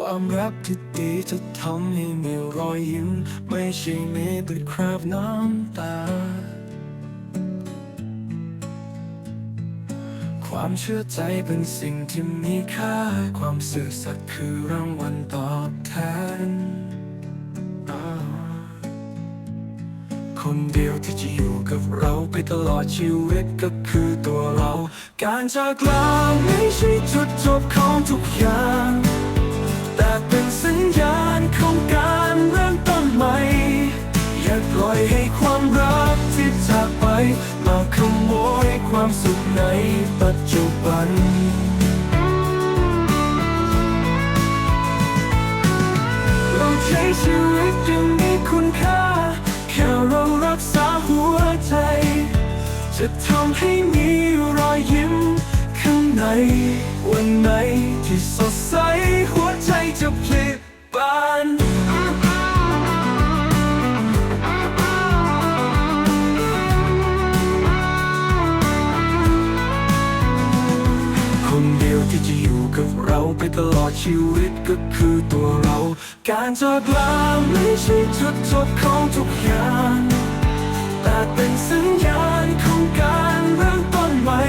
ความรักที่ดีจะทำให้มีรอยยิ้ม ไม่ใช่มีแต่คราบน้ำตา ความเชื่อใจเป็นสิ่งที่มีค่า ความสื่อสัตย์คือรางวัลตอบแทน คนเดียวที่จะอยู่กับเราไปตลอดชีวิตก็คือตัวเรา การจากลาไม่ใช่จุดจบของทุกอย่าง ล่อยให้ความรักที่จากไป มาขโมยความสุขในปัจจุบัน เราใช้ชีวิตยังมีคุณค่า แค่เรารักษาหัวใจ จะทำให้มีรอยยิ้มข้างใน วันไหนที่สด กับเราไปตลอดชีวิตก็คือตัวเรา การจากลาไม่ใช่จุดจบของทุกอย่าง แต่เป็นสัญญาณของการเริ่มต้นใหม่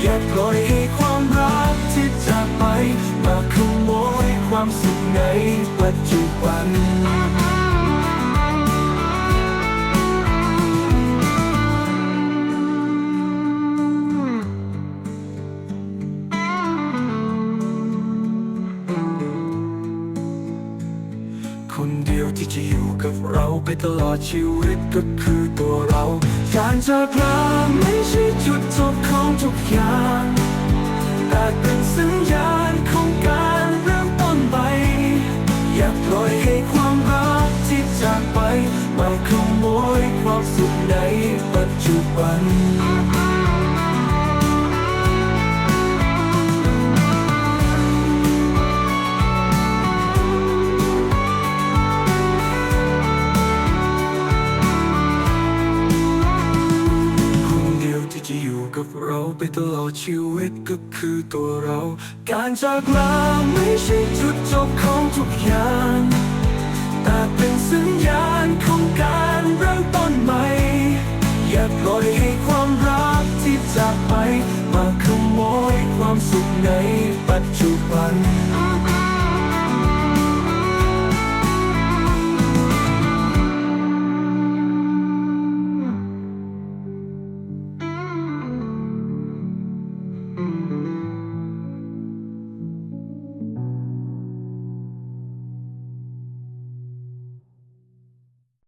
อย่าปล่อยให้ความรักที่จากไป มาขโมยความสุขในปัจจุบัน ที่จะอยู่กับเราไปตลอดชีวิตก็คือตัวเราการจากลาไม่ใช่จุดจบของทุกอย่างแต่เป็นสัญญาณของการเริ่มต้นใหม่อย่าปล่อยให้ความรักที่จากไปมาขโมยความสุข กับเราไปตลอดชีวิตก็คือตัวเรา การจากลาไม่ใช่จุดจบของทุกอย่าง แต่เป็นสัญญาณของการเริ่มต้นใหม่ อย่าปล่อยให้ความรักที่จากไป มาขโมยความสุขในปัจจุบัน